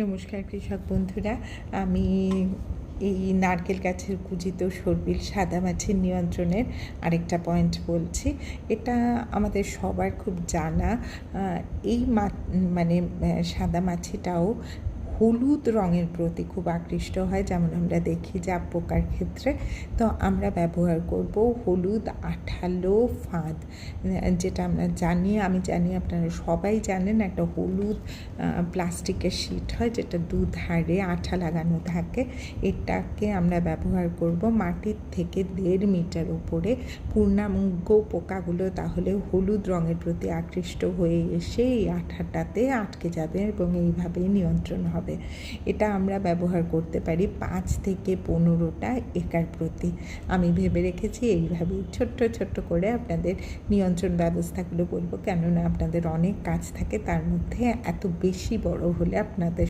নমস্কার কৃষক বন্ধুরা। আমি এই নারকেল গাছের কুজিত সর্বিল সাদা মাছের নিয়ন্ত্রণের আরেকটা পয়েন্ট বলছি। এটা আমাদের সবার খুব জানা। এই মানে সাদা মাছিটাও হলুদ রঙের প্রতি খুব আকৃষ্ট হয়। যেমন আমরা দেখি জাপ পোকার ক্ষেত্রে, তো আমরা ব্যবহার করব হলুদ আঠালো ফাঁদ। যেটা আমরা জানি, আমি জানি, আপনারা সবাই জানেন একটা হলুদ প্লাস্টিকের শিট হয় যেটা দুধারে আঠা লাগানো থাকে। এটাকে আমরা ব্যবহার করব মাটির থেকে দেড় মিটার উপরে। পূর্ণাঙ্গ পোকাগুলো তাহলে হলুদ রঙের প্রতি আকৃষ্ট হয়ে এসে এই আঠাটাতে আটকে যাবে এবং এইভাবেই নিয়ন্ত্রণ হবে। এটা আমরা ব্যবহার করতে পারি পাঁচ থেকে পনেরোটা একার প্রতি। আমি ভেবে রেখেছি এইভাবেই ছোট্ট ছোট্ট করে আপনাদের নিয়ন্ত্রণ ব্যবস্থাগুলো বলব। কেননা আপনাদের অনেক কাজ থাকে, তার মধ্যে এত বেশি বড় হলে আপনাদের